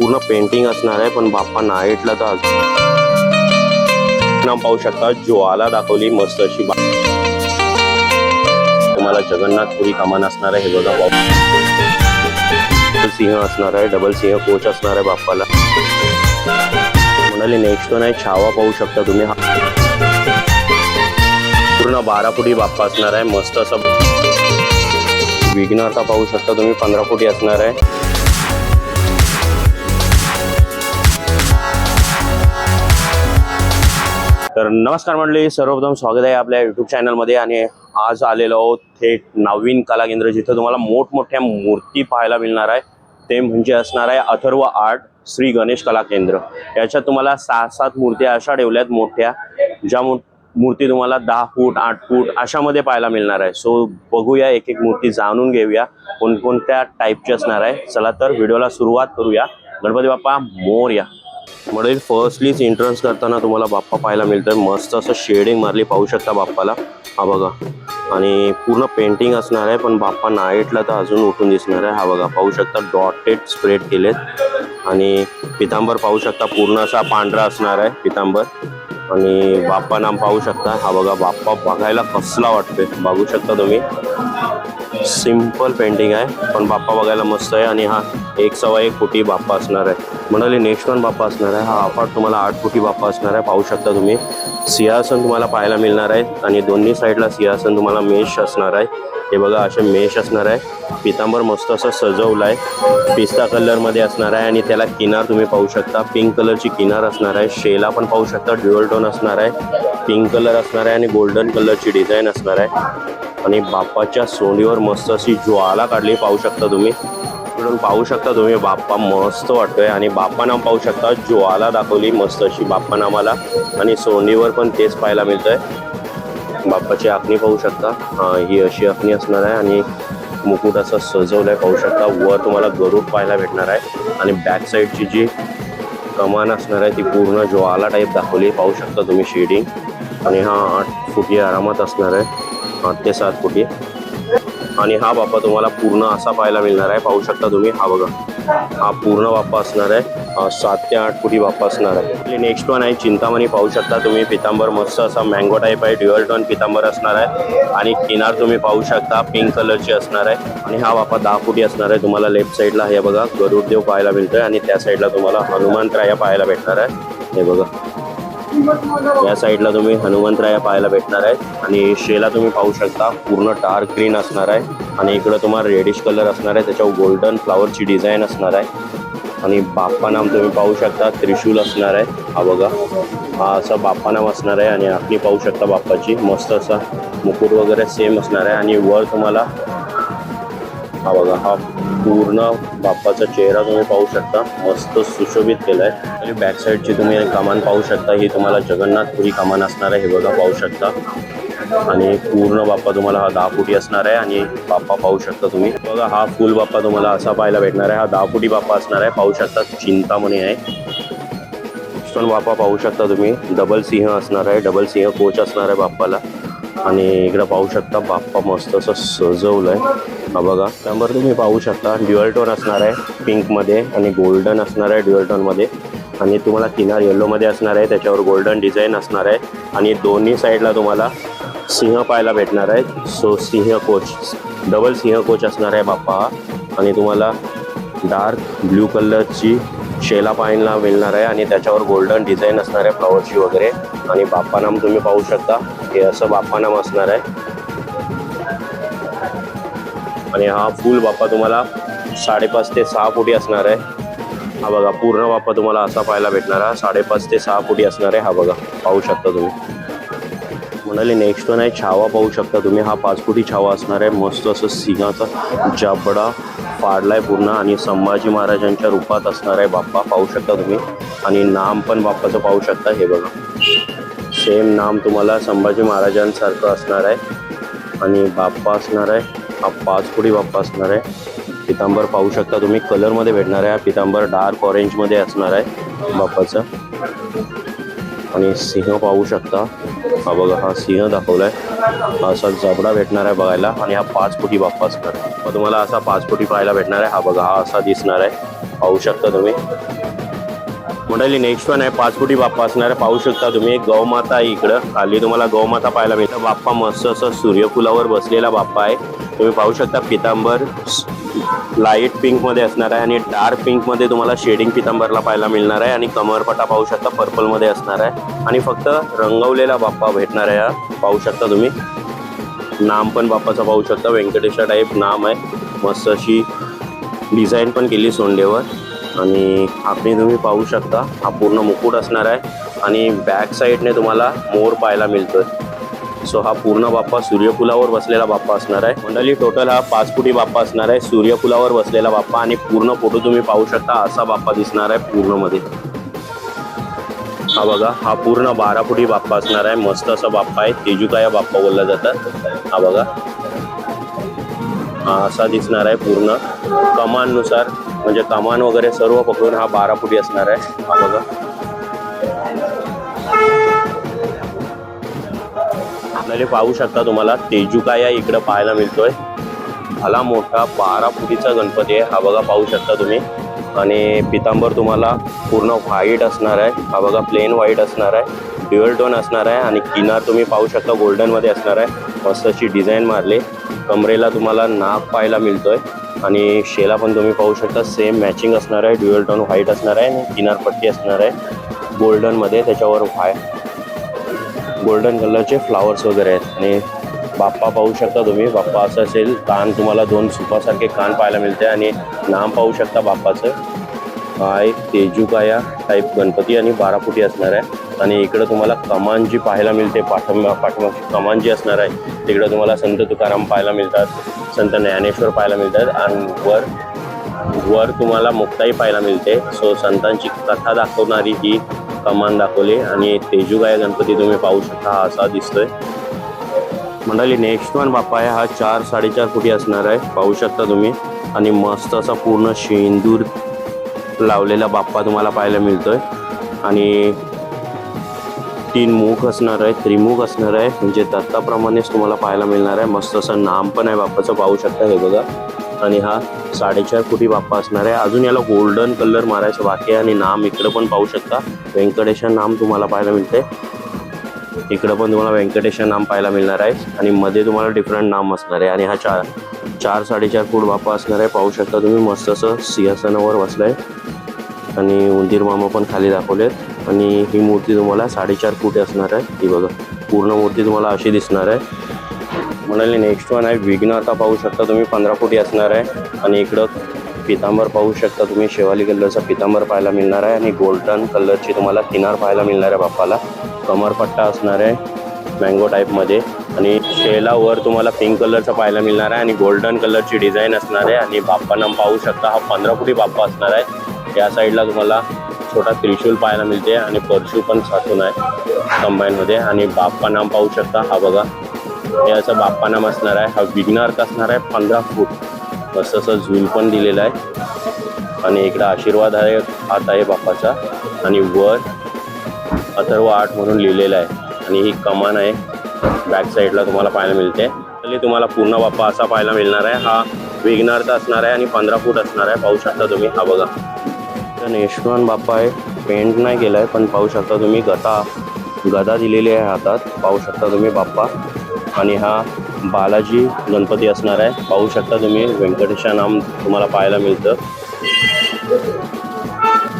पूर्ण पेंटिंग असणार आहे, पण बाप्पा नाईटला तर नाम पाहू शकता, ज्वाला दाखवली मस्त अशी तुम्हाला जगन्नाथपुरी कमान असणार आहे, हे बघा बाप सिंह असणार आहे डबल सिंह कोच असणार आहे बाप्पाला. म्हणाले नेक्स्ट वन छावा पाहू शकता तुम्ही हा. पूर्ण बारा फुटी बाप्पा असणार आहे, मस्त असं विघ्नहर्ता पाहू शकता तुम्ही, पंधरा फुटी असणार आहे. तर नमस्कार मंडळी सर्वप्रथम स्वागत आहे आपल्या युट्यूब चॅनलमध्ये आणि आज आलेलो आहोत थेट नवीन कला केंद्र जिथं तुम्हाला मोठमोठ्या मूर्ती पाहायला मिळणार आहे. ते म्हणजे असणार आहे अथर्व आर्ट श्री गणेश कला केंद्र. याच्यात तुम्हाला सहा सात मूर्त्या अशा ठेवल्यात मोठ्या ज्या मू- मूर्ती तुम्हाला दहा फूट आठ फूट अशामध्ये पाहायला मिळणार आहे. सो बघूया एक एक मूर्ती जाणून घेऊया कोणकोणत्या टाईपची असणार आहे. चला तर व्हिडिओला सुरुवात करूया. गणपती बाप्पा मोर्या. म्हणजे फर्स्टलीच एंट्रन्स करताना तुम्हाला बाप्पा पाहायला मिळतं मस्त असं शेडिंग मारली पाहू शकता बाप्पाला. हा बघा. आणि पूर्ण पेंटिंग असणार आहे पण बाप्पा नाईटला तर अजून उठून दिसणार आहे. हा बघा पाहू शकता डॉटेड स्प्रेड केलेत. आणि पितांबर पाहू शकता पूर्ण असा पांढरा असणार आहे पितांबर. आणि बाप्पा नाम पाहू शकता. हा बघा बाप्पा बघायला कसला वाटतोय. बघू शकता तुम्ही. सिंपल पेंटिंग आहे पण बाप्पा बघायला मस्त आहे आणि हा एक सव्वा एक फुटी बाप्पा असणार आहे. म्हणाले नेक्स्ट वन बाप्पा असणार आहे. हा अपार्ट तुम्हाला आठ फुटी बाप्पा असणार आहे पाहू शकता तुम्ही. सिंहासन तुम्हाला पाहायला मिळणार आहे आणि दोन्ही साईडला सिंहासन तुम्हाला मेष असणार आहे. हे बघा असे मेष असणार आहे. पितांबर मस्त असं सजवलं आहे पिस्ता कलरमध्ये असणार आहे आणि त्याला किनार तुम्ही पाहू शकता. पिंक कलरची किनार असणार आहे. शेला पण पाहू शकता. ड्युअल टोन असणार आहे. पिंक कलर असणार आहे आणि गोल्डन कलरची डिझाईन असणार आहे. आणि बाप्पाच्या सोंडीवर मस्त अशी ज्वाला काढली पाहू शकता तुम्ही. इकडून पाहू शकता तुम्ही बाप्पा मस्त वाटतोय. आणि बाप्पा नाम पाहू शकता ज्वाला दाखवली मस्त अशी बाप्पा नामाला. आणि सोंडीवर पण तेच पाहायला मिळतंय. बाप्पाची आखणी पाहू शकता. ही अशी आखणी असणार आहे. आणि मुकुट असं सजवलंय पाहू शकता. वर तुम्हाला गरुड पाहायला भेटणार आहे. आणि बॅक साईडची जी कमान असणार आहे ती पूर्ण ज्वाला टाईप दाखवली. पाहू शकता तुम्ही शेडिंग आणि हा आठ फुटी आरामात असणार आहे. आठ ते सात फुटी आणि हा बाप्पा तुम्हाला पूर्ण असा पाहायला मिळणार आहे. पाहू शकता तुम्ही हा बघा. हा पूर्ण बाप्पा असणार आहे. सात ते आठ फुटी बाप्पा असणार आहे. नेक्स्ट वन आहे चिंतामणी. पाहू शकता तुम्ही पितांबर मस्त असा मँगो टाईप आहे. ड्युअल टोन पितांबर असणार आहे. आणि किनार तुम्ही पाहू शकता पिंक कलरची असणार आहे. आणि हा बाप्पा दहा फुटी असणार आहे. तुम्हाला लेफ्ट साईडला हे बघा गरुडदेव पाहायला मिळतोय. आणि त्या साईडला तुम्हाला हनुमंतराया पाहायला भेटणार आहे. हे बघा. या साईडला तुम्ही हनुमंतराया पाहायला भेटणार आहेत आणि शेला तुम्ही पाहू शकता पूर्ण डार्क ग्रीन असणार आहे. आणि इकडं तुम्हाला रेडिश कलर असणार आहे त्याच्यावर गोल्डन फ्लावरची डिझाईन असणार आहे. आणि बाप्पा नाम तुम्ही पाहू शकता त्रिशूल असणार आहे. हा बघा हा असा बाप्पा नाम असणार आहे आणि आखणी पाहू शकता बाप्पाची मस्त असा मुकुट वगैरे सेम असणार आहे. आणि वर तुम्हाला हा बघा हा पूर्ण बाप्पाचा चेहरा तुम्ही पाहू शकता. मस्त सुशोभित केलाय. आणि बॅक साईडची तुम्ही कमान पाहू शकता. ही तुम्हाला जगन्नाथपुरी कमान असणार आहे हे बघा पाहू शकता. आणि पूर्ण बाप्पा तुम्हाला हा दहा फुटी असणार आहे आणि बाप्पा पाहू शकता तुम्ही. बघा हा फुल बाप्पा तुम्हाला असा पाहायला भेटणार आहे. हा दहा फुटी बाप्पा असणार आहे. पाहू शकता चिंतामणी आहे. पण बाप्पा पाहू शकता तुम्ही डबल सिंह असणार आहे. डबल सिंह कोच असणार आहे बाप्पाला. आणि इकडं पाहू शकता बाप्पा मस्त असं सजवलंय. हा बघा त्यावर तुम्ही पाहू शकता ड्युअल टोन असणार आहे पिंकमध्ये आणि गोल्डन असणार आहे ड्युअल टोनमध्ये आणि तुम्हाला किनार येल्लोमध्ये असणार आहे त्याच्यावर गोल्डन डिझाईन असणार आहे. आणि दोन्ही साईडला तुम्हाला सिंह पाहायला भेटणार आहे. सो सिंह कोच डबल सिंह कोच असणार आहे बाप्पा. हा आणि तुम्हाला डार्क ब्ल्यू कलरची शेला पाहायला मिळणार आहे. आणि त्याच्यावर गोल्डन डिझाईन असणार आहे फ्लॉवरची वगैरे. आणि बाप्पा नाम तुम्ही पाहू शकता. हे असं बाप्पा नाम असणार आहे. आणि हा फुल बाप्पा तुम्हाला साडेपाच ते सहा फुटी असणार आहे. हा बघा पूर्ण बाप्पा तुम्हाला असा पाहायला भेटणार हा साडेपाच ते सहा फुटी असणार आहे हा बघा पाहू शकता तुम्ही. म्हणाले नेक्स्ट वन आहे छावा पाहू शकता तुम्ही. हा पाच फुटी छावा असणार आहे. मस्त असं सिंहाचा जाबडा पाडलाय पूर्ण आणि संभाजी महाराजांच्या रूपात असणार आहे बाप्पा पाहू शकता तुम्ही. आणि नाम पण बाप्पाचं पाहू शकता हे बघा. सेम नाम तुम्हाला संभाजी महाराजांसारखं असणार आहे. आणि बाप्पा असणार आहे. हा पाच फुटी बाप्पा असणार आहे. पितांबर पाहू शकता तुम्ही कलरमध्ये भेटणार आहे. हा पितांबर डार्क ऑरेंजमध्ये असणार आहे बाप्पाचं. आणि सिंह पाहू शकता. हा बघा हा सिंह दाखवला आहे असा जबडा भेटणार आहे बघायला. आणि हा पाच फुटी बाप्पा असणार आहे. मग तुम्हाला असा पाच फुटी पाहायला भेटणार आहे. हा बघा हा असा दिसणार आहे. पाहू शकता तुम्ही. मंडळी नेक्स्ट वन आहे पाच फुटी बाप्पा असणार. आहे पाहू शकता तुम्ही एक गौमाता आहे इकडं. खाली तुम्हाला गौमाता पाहायला मिळतं. बाप्पा मस्त असं सूर्यफुलावर बसलेला बाप्पा आहे. तुम्ही पाहू शकता पितांबर लाइट पिंकमध्ये असणार आहे आणि डार्क पिंकमध्ये तुम्हाला शेडिंग पितांबरला पाहायला मिळणार आहे. आणि कमरपटा पाहू शकता पर्पलमध्ये असणार आहे. आणि फक्त रंगवलेला बाप्पा भेटणार आहे. पाहू शकता तुम्ही. नाम पण बाप्पाचं पाहू शकता. व्यंकटेशा टाईप नाम आहे. मस्त अशी डिझाईन पण केली सोंडेवर. आणि आपली तुम्ही पाहू शकता हा पूर्ण मुकुट असणार आहे. आणि बॅक साईडने तुम्हाला मोर पाहायला मिळतोय. सो हा पूर्ण बाप्पा सूर्यफुलावर बसलेला बाप्पा असणार आहे. मंडळी टोटल हा पाच फुटी बाप्पा असणार आहे. सूर्यफुलावर बसलेला बाप्पा आणि पूर्ण फोटो तुम्ही पाहू शकता असा बाप्पा दिसणार आहे पूर्णमध्ये. हा बघा हा पूर्ण बारा फुटी बाप्पा असणार आहे. मस्त असा बाप्पा आहे. तेजुकाया बाप्पा बोलला जातात. हा बघा. हा असा दिसणार आहे पूर्ण. कमाननुसार म्हणजे कमान वगैरे सर्व पकडून हा बारा फुटी असणार आहे. हा बघा. आपल्याला पाहू शकता तुम्हाला तेजुकाया इकडं पाहायला मिळतोय. भला मोठा बारा फुटीचा गणपती आहे. हा बघा पाहू शकता तुम्ही. आणि पितांबर तुम्हाला पूर्ण व्हाईट असणार आहे. हा बघा प्लेन व्हाईट असणार आहे. ड्युअल टोन असणार आहे. आणि किनार तुम्ही पाहू शकता गोल्डनमध्ये असणार आहे. मस्त अशी डिझाईन मारली. कमरेला तुम्हाला नाक पाहायला मिळतोय. आणि शेला पण तुम्ही पाहू शकता सेम मॅचिंग असणार आहे ड्युअल टोन व्हाईट असणार आहे आणि किनारपट्टी असणार आहे. गोल्डनमध्ये त्याच्यावर व्हाय गोल्डन कलरचे फ्लावर्स वगैरे आहेत. आणि बाप्पा पाहू शकता तुम्ही बाप्पा असं असेल कान तुम्हाला दोन सुपासारखे कान पाहायला मिळते आणि नाम पाहू शकता बाप्पाचं. हा एक तेजुकाया टाईप गणपती आणि बारा फुटी असणार आहे. आणि इकडं तुम्हाला कमान जी पाहायला मिळते पाठंबा पाठीमागची कमान जी असणार आहे. तिकडं तुम्हाला संत तुकाराम पाहायला मिळतात संत ज्ञानेश्वर पाहायला मिळतात आणि वर वर तुम्हाला मुक्ताई पाहायला मिळते. सो संतांची कथा दाखवणारी ही कमान दाखवली आणि तेजुगाय गणपती तुम्ही पाहू शकता हा असा दिसतोय. मंडळी नेक्स्ट वन बाप्पा आहे हा चार साडेचार फुटी असणार आहे पाहू शकता तुम्ही. आणि मस्त असा पूर्ण शेंदूर लावलेला बाप्पा तुम्हाला पाहायला मिळतोय. आणि तीन मुख असणार आहे त्रिमुख असणार आहे. म्हणजे दत्ताप्रमाणेच तुम्हाला पाहायला मिळणार आहे. मस्त असं नाम पण आहे बाप्पाचं पाहू शकता हे बघा. आणि हा साडेचार कोटी बाप्पा असणार आहे. अजून याला गोल्डन कलर मारायचं बाकी आहे आणि नाम इकडं पण पाहू शकता. व्यंकटेश नाम तुम्हाला पाहायला मिळते इकडं पण तुम्हाला व्यंकटेश नाम पाहायला मिळणार आहे. आणि मध्ये तुम्हाला डिफरंट नाम असणार आहे. आणि हा चार चार साडेचार फूट बाप्पा असणार आहे. पाहू शकता तुम्ही मस्त असं सिंहासनावर बसलाय. आणि उंदीर मामा पण खाली दाखवलेत. आणि ही मूर्ती तुम्हाला साडेचार फूट असणार आहे. ही बघा पूर्ण मूर्ती तुम्हाला अशी दिसणार आहे. म्हणाले नेक्स्ट वन आहे. विघ्नाता पाहू शकता तुम्ही पंधरा फुटी असणार आहे. आणि इकडं पितांबर पाहू शकता तुम्ही शेवाली कलरचा पितांबर पाहायला मिळणार आहे. आणि गोल्डन कलरची तुम्हाला किनार पाहायला मिळणार आहे बाप्पाला. कमरपट्टा असणार आहे मँगो टाईपमध्ये आणि शेलावर तुम्हाला पिंक कलरचा पाहायला मिळणार आहे. आणि गोल्डन कलरची डिझाईन असणार आहे. आणि बाप्पा नाम पाहू शकता हा पंधरा फुटी बाप्पा असणार आहे. या साईडला तुम्हाला छोटा त्रिशूल पाहायला मिळते आणि परशू पण साठून आहे कंबाईनमध्ये आणि बाप्पा नाम पाहू शकता हा बघा. हे असं बाप्पा नाम असणार आहे. हा विघ्नार्थ असणार आहे पंधरा फूट. मस्त असं झूल पण दिलेला आहे. आणि इकडं आशीर्वाद आहे हात आहे बाप्पाचा. आणि वर अथर्व आठ म्हणून लिहिलेलं आहे. आणि ही कमान आहे. बॅक साईडला तुम्हाला पाहायला मिळते. आणि तुम्हाला पूर्ण बाप्पा असा पाहायला मिळणार आहे. हा विघ्नार्थ असणार आहे आणि पंधरा फूट असणार आहे. पाहू शकता तुम्ही. हा बघा. आणि नेशनल बाप्पा आहे पेंट नाही केला आहे पण पाहू शकता तुम्ही गदा गदा दिलेली आहे हातात. पाहू शकता तुम्ही बाप्पा. आणि हा बालाजी गणपती असणार आहे. पाहू शकता तुम्ही व्यंकटेशा नाम तुम्हाला पाहायला मिळतं.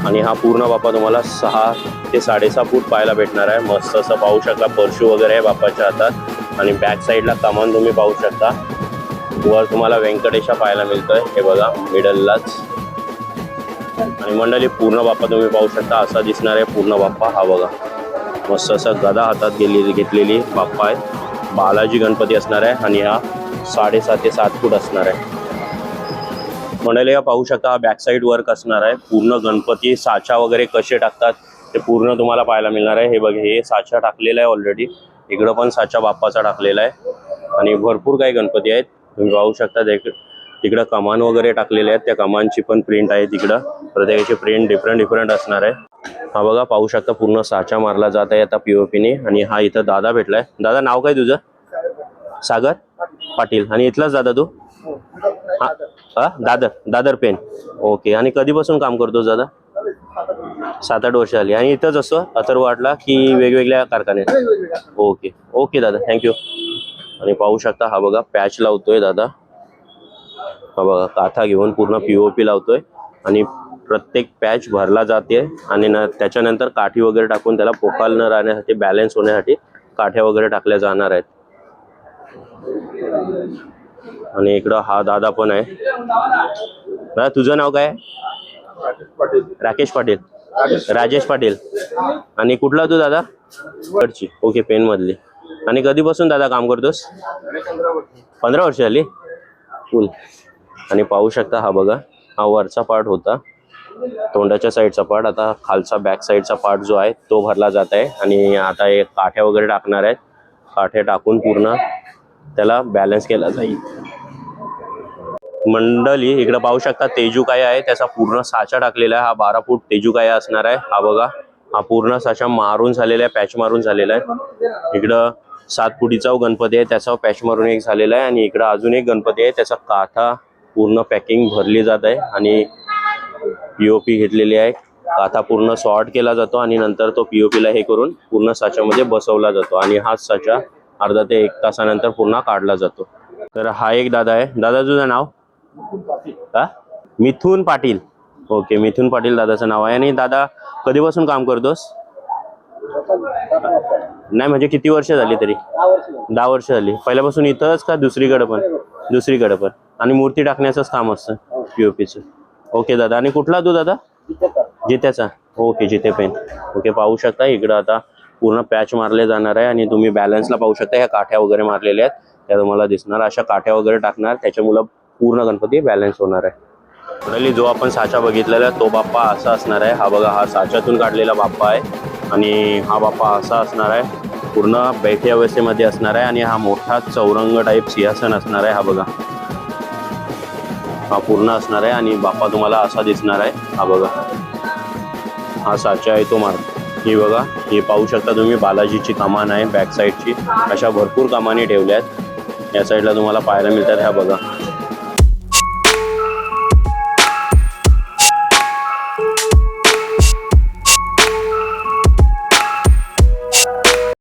आणि हा पूर्ण बाप्पा तुम्हाला सहा ते साडेसहा फूट पाहायला भेटणार आहे. मस्त असं पाहू शकता. परशू वगैरे आहे बाप्पाच्या हातात. आणि बॅक साईडला कमान तुम्ही पाहू शकता. वर तुम्हाला व्यंकटेशा पाहायला मिळतोय. हे बघा मिडललाच आणि मंडळी पूर्ण बाप्पा तुम्ही पाहू शकता असा दिसणार आहे पूर्ण बाप्पा. हा बघा. मस्त असं गदा हातात गेली घेतलेली बाप्पा आहे बालाजी गणपती असणार आहे आणि हा साडेसात ते सात फूट असणार आहे. मंडळी हा पाहू शकता हा बॅक साईड वर्क असणार आहे. पूर्ण गणपती साचा वगैरे कसे टाकतात ते पूर्ण तुम्हाला पाहायला मिळणार आहे. हे बघ हे साचा टाकलेला आहे ऑलरेडी इकडं पण साचा बाप्पाचा टाकलेला आहे. आणि भरपूर काही गणपती आहेत. तुम्ही पाहू शकता तिकडं कमान वगैरे टाकलेले आहेत. त्या कमानची पण प्रिंट आहे तिकडं. प्रत्येकाची प्रिंट डिफरंट डिफरंट असणार आहे. हा बघा पाहू शकता पूर्ण साचा मारला जात आहे आता पीओपीने आणि हा इथं दादा भेटलाय. दादा नाव काय तुझं? सागर पाटील. आणि इथलाच दादा तू? हा? दादर. दादर पेन. ओके आणि कधीपासून काम करतोस दादा? सात आठ वर्ष झाली. आणि इथंच असतो अथर्व वाटला की वेगवेगळ्या कारखान्यात? ओके ओके दादा. थँक्यू आणि पाहू शकता हा बघा पॅच लावतोय दादा. हा बघा काथा घेऊन पूर्ण पीओपी लावतोय आणि प्रत्येक पॅच भरला जाते आणि न त्याच्यानंतर काठी वगैरे टाकून त्याला पोकाल न राहण्यासाठी बॅलन्स होण्यासाठी काठ्या वगैरे टाकल्या जाणार आहेत. आणि इकडं हा दादा पण आहे. दादा तुझं नाव काय? राकेश पाटील. राजेश पाटील. आणि कुठला तू दादा? कडची ओके पेन मधली. आणि कधीपासून दादा काम करतोस? पंधरा वर्ष झाली. फुल आणि पाहू शकता हा बघा हा वरचा पार्ट होता. तोंडाच्या साईडचा पार्ट आता खालचा बॅक साईडचा पार्ट जो आहे तो भरला जात आहे. आणि आता हे काठ्या वगैरे टाकणार आहेत. काठ्या टाकून पूर्ण त्याला बॅलन्स केला जाईल. मंडली इकडे पाहू शकता तेजू काय आहे. त्याचा पूर्ण साचा टाकलेला आहे. हा बारा फूट तेजू काय असणार आहे. हा बघा हा पूर्ण साचा मारून झालेला आहे. पॅच मारून झालेला आहे. इकडं सात फुटीचा गणपती आहे. त्याचा पॅच मारून एक झालेला आहे. आणि इकडं अजून एक गणपती आहे. त्याचा काठा पूर्ण पॅकिंग भरली जात आहे आणि पीओपी घेतलेली आहे. काथा पूर्ण सॉर्ट केला जातो आणि नंतर तो पीओपीला हे करून पूर्ण साच्यामध्ये बसवला जातो आणि हाच साचा अर्धा ते एक तासानंतर पुन्हा काढला जातो. तर हा एक दादा आहे. दादा तुझं नाव? का मिथून पाटील. ओके मिथून पाटील दादाचं नाव आहे. आणि दादा कधीपासून काम करतोस? नाही म्हणजे किती वर्ष झाली तरी? दहा वर्ष झाली. पहिल्यापासून इथंच का दुसरीकडे पण? दुसरीकडे पण. आणि मूर्ती टाकण्याचंच काम असतं पीओपीचं ओके दादा. आणि कुठला तू दादा? जित्याचा. ओके जिथे पेन. ओके पाहू शकता इकडं आता पूर्ण पॅच मारले जाणार आहे आणि तुम्ही बॅलन्सला पाहू शकता. ह्या काठ्या वगैरे मारलेल्या आहेत. त्या तुम्हाला दिसणार. अशा काठ्या वगैरे टाकणार. त्याच्यामुळं पूर्ण गणपती बॅलन्स होणार आहे. टोटली जो आपण साचा बघितलेला आहे तो बाप्पा असा असणार आहे. हा बघा हा साच्यातून काढलेला बाप्पा आहे. आणि हा बाप्पा असा असणार आहे. पूर्ण बैठी अवस्थेमध्ये असणार आहे. आणि हा मोठा चौरंग टाईप सिंहासन असणार आहे. हा बघा. हा पूर्ण असणार आहे आणि बाप्पा तुम्हाला असा दिसणार आहे. हा बघा. हा साचा आहे तो मार. ही बघा हे पाहू शकता तुम्ही बालाजीची कमान आहे बॅक साईडची अशा भरपूर कमानी ठेवल्या आहेत. या साईडला तुम्हाला पाहायला मिळतात. ह्या बघा.